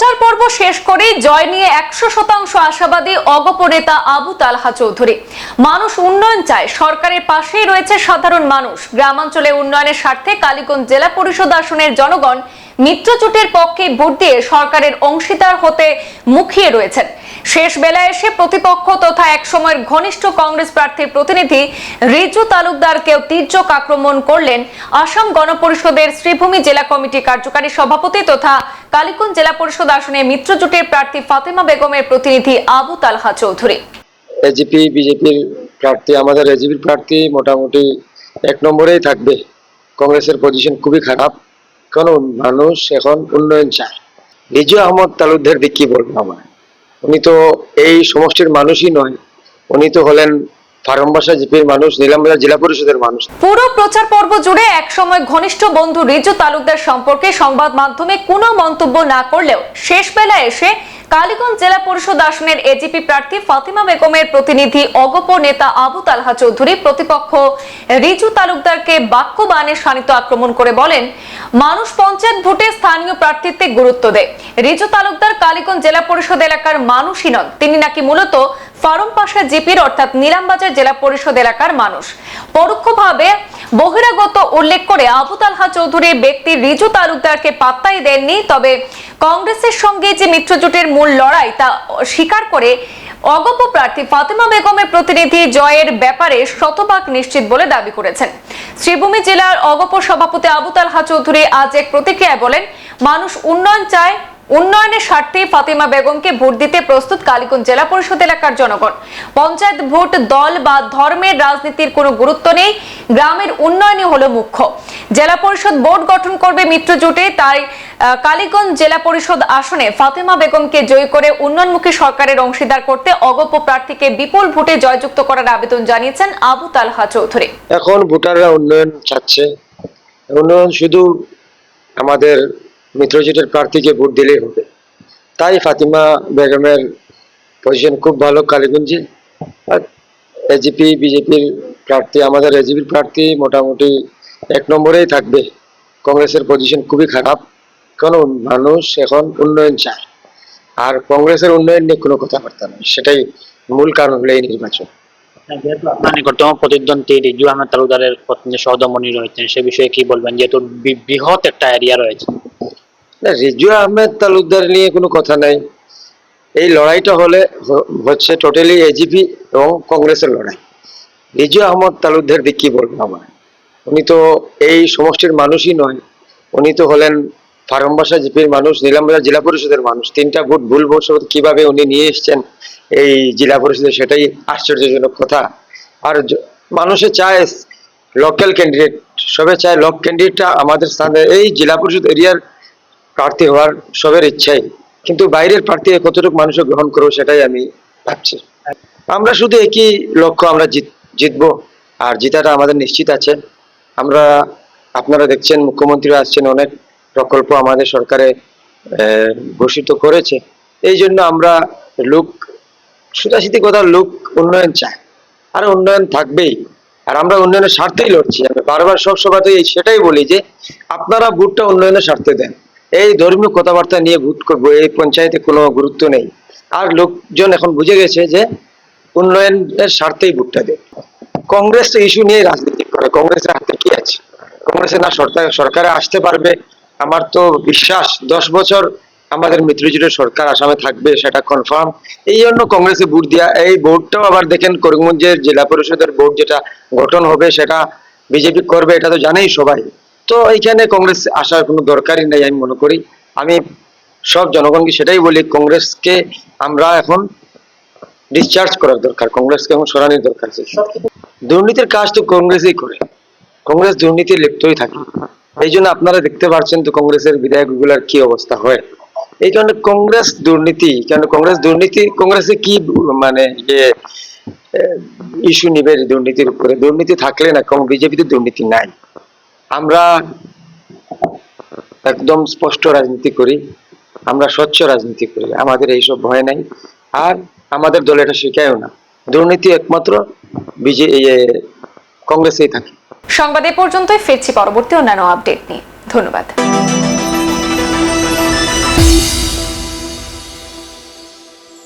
প্রচার পর্ব শেষ করে জয় নিয়ে একশো শতাংশ আশাবাদী অগপ নেতা আবু তালহা চৌধুরী। মানুষ উন্নয়ন চায়, সরকারের পাশেই রয়েছে সাধারণ মানুষ। গ্রামাঞ্চলে উন্নয়নের স্বার্থে কালীগঞ্জ জেলা পরিষদ আসনের জনগণ মিত্রজোটের পক্ষে ভোট দিয়ে সরকারের অংশীদার হতে মুখিয়ে রয়েছেন। শেষ বেলায় এসে প্রতিপক্ষ তথা একসময়ের ঘনিষ্ঠ কংগ্রেস প্রার্থীর প্রতিনিধি রিজু তালুকদারকেও তীর্যক আক্রমণ করলেন আসাম গণপরিষদের শ্রীভূমি জেলা কমিটি কার্যকারী সভাপতি তথা কালীগঞ্জ জেলা পরিষদ আসনে মিত্রজোটের প্রার্থী ফাতেমা বেগমের প্রতিনিধি আবু তালহা চৌধুরী। এজিপি বিজেপির প্রার্থী, আমাদের এজিপির প্রার্থী মোটামুটি এক নম্বরেই থাকবে। কংগ্রেসের পজিশন খুবই খারাপ। কারণ মানুষ এখন উন্নয়ন চায় রিজু আহমদ তালুকদার দিক কি বলব আমার? উনি তো এই সমষ্টির মানুষই নয়। উনি তো হলেন প্রতিপক্ষ রিজু তালুকদারকে বাক্যবাণে শানিত আক্রমণ করে বলেন, মানুষ পঞ্চায়েত ভোটে স্থানীয় প্রার্থীত্বে গুরুত্ব দেয়। রিজু তালুকদার কালীগঞ্জ জেলা পরিষদ এলাকার মানুষই নন। তিনি নাকি মূলত ফারুম পাশা জিপির অর্থাৎ নিলামবাজার জেলা পরিষদ এলাকার মানুষ। পরোক্ষভাবে বহিরাগত উল্লেখ করে আবু তালহা চৌধুরীর ব্যক্তি রিজু তালুকদারকে পাত্তাই দেননি, তবে কংগ্রেসের সঙ্গে যে মিত্রজোটের মূল লড়াই তা স্বীকার করে অগপ প্রার্থী ফাতেমা বেগমের প্রতিনিধি জয়ের ব্যাপারে শতভাগ নিশ্চিত বলে দাবি করেছেন। শ্রীভূমি জেলার অগপ সভাপতি আবু তালহা চৌধুরী আজ এক প্রতিক্রিয়ায় বলেন, মানুষ উন্নয়ন চায় উন্নয়নের স্বার্থে ফাতিমা বেগমকে ভোট দিতে প্রস্তুত কালীগঞ্জ জেলা পরিষদ এলাকার জনগণ। পঞ্চায়েত ভোট, দল বা ধর্মের রাজনীতির কোনো গুরুত্ব নেই। গ্রামের উন্নয়নই হলো মুখ্য। জেলা পরিষদ বোর্ড গঠন করবে মিত্র জোটে, তাই কালীগঞ্জ জেলা পরিষদ আসনে ফাতেমা বেগমকে জয়ী করে উন্নয়নমুখী সরকারের অংশীদার করতে অগপ প্রার্থীকে বিপুল ভোটে জয়যুক্ত করার আবেদন জানিয়েছেন আবু তালহা চৌধুরী। এখন ভোটাররা উন্নয়ন চাচ্ছে। উন্নয়ন শুধু আমাদের মিত্রজোটের প্রার্থীকে ভোট দিলেই হবে। তাই ফাতিমা বেগমের পজিশন খুব ভালো, কালীগঞ্জে। আর এজিপি বিজেপির প্রার্থী, আমাদের এজিপির প্রার্থী মোটামুটি এক নম্বরেই থাকবে। কংগ্রেসের পজিশন খুবই খারাপ। কারণ মানুষ এখন উন্নয়ন চায়। আর কংগ্রেসের উন্নয়ন নিয়ে কোনো কথাবার্তা নেই। সেটাই মূল কারণ হলো এই নির্বাচন। আপনার নিকটতম প্রতিদ্বন্দ্বী রিজু আহমেদ তালুকদারের পত্নী রয়েছেন, সে বিষয়ে কি বলবেন? যেহেতু বৃহৎ একটা এরিয়া রয়েছে। না রিজু আহমেদ তালুকদার নিয়ে কোনো কথা নাই। এই লড়াইটা হলে হচ্ছে টোটালি এজিপি এবং কংগ্রেসের লড়াই। রিজু আহমদ তালুকদার দিক কি বলব আমার? উনি তো এই সমষ্টির মানুষই নয়। উনি তো হলেন ফার্মবাসা জিপির মানুষ নীলামবাজার জেলা পরিষদের মানুষ। তিনটা ভোট ভুল ভোট কীভাবে উনি নিয়ে এসছেন এই জেলা পরিষদে সেটাই আশ্চর্যজনক কথা। আর মানুষে চায় লোকাল ক্যান্ডিডেট সবে চায় লোক ক্যান্ডিডেটটা আমাদের স্থানে এই জেলা পরিষদ এরিয়ার প্রার্থী হওয়ার সবের ইচ্ছাই। কিন্তু বাইরের প্রার্থী কতটুকু মানুষ গ্রহণ করব সেটাই আমি ভাবছি। আমরা শুধু একই লক্ষ্য আমরা জিত- জিতবো, আর জিতাটা আমাদের নিশ্চিত আছে। আমরা, আপনারা দেখছেন মুখ্যমন্ত্রী আসছেন, অনেক প্রকল্প আমাদের সরকারে ঘোষিত করেছে। এই জন্য আমরা লোক, সোজাসুজি কথা লোক, উন্নয়ন চায় আর উন্নয়ন থাকবেই। আর আমরা উন্নয়নের স্বার্থেই লড়ছি। আমি বারবার সব সভাতেই এই সেটাই বলি যে, আপনারা ভোটটা উন্নয়নের স্বার্থে দেন। এই ধর্মীয় কথাবার্তা নিয়ে ভোট করব, এই পঞ্চায়েতে কোনো গুরুত্ব নেই। আর লোকজন এখন বুঝে গেছে যে উন্নয়নের স্বার্থেই ভোটটা দেয়। কংগ্রেস তো ইস্যু নিয়ে রাজনীতি করে, কংগ্রেসের হাতে কি আছে? কংগ্রেসের না সরকার, সরকারে আসতে পারবে? আমার তো বিশ্বাস, দশ বছর আমাদের মিত্রজোটের সরকার আসামে থাকবে, সেটা কনফার্ম এই জন্য কংগ্রেসে ভোট দেওয়া এই ভোটটাও আবার দেখেন করিমগঞ্জের জেলা পরিষদের ভোট যেটা গঠন হবে, সেটা বিজেপি করবে, এটা তো জানেই সবাই। তো এইখানে কংগ্রেস আসার কোনো দরকারই নেই আমি মনে করি। আমি সব জনগণকে সেটাই বলি, কংগ্রেসকে আমরা এখন ডিসচার্জ করার দরকার, কংগ্রেসকে এখন সরানোর দরকার আছে। দুর্নীতির কাজ তো কংগ্রেসই করে। কংগ্রেস দুর্নীতি লিপ্তই থাকে। এই জন্য আপনারা দেখতে পাচ্ছেন তো কংগ্রেসের বিধায়কগুলার কি অবস্থা হয়। এই কারণে কংগ্রেস দুর্নীতি কেন কংগ্রেস দুর্নীতি, কংগ্রেসে কি মানে যে ইস্যু নিবে দুর্নীতির উপরে? দুর্নীতি থাকলে না বিজেপিতে দুর্নীতি নাই। আমরা একদম স্পষ্ট রাজনীতি করি, আমরা স্বচ্ছ রাজনীতি করি, আমাদের এইসব ভয় নাই। আর আমাদের দল এটা শেখায়ও না। দুর্নীতি একমাত্র বিজে কংগ্রেসেই থাকে। সংবাদ এ পর্যন্তই, ফিরছি পরবর্তী অন্যান্য আপডেট নিয়ে। ধন্যবাদ।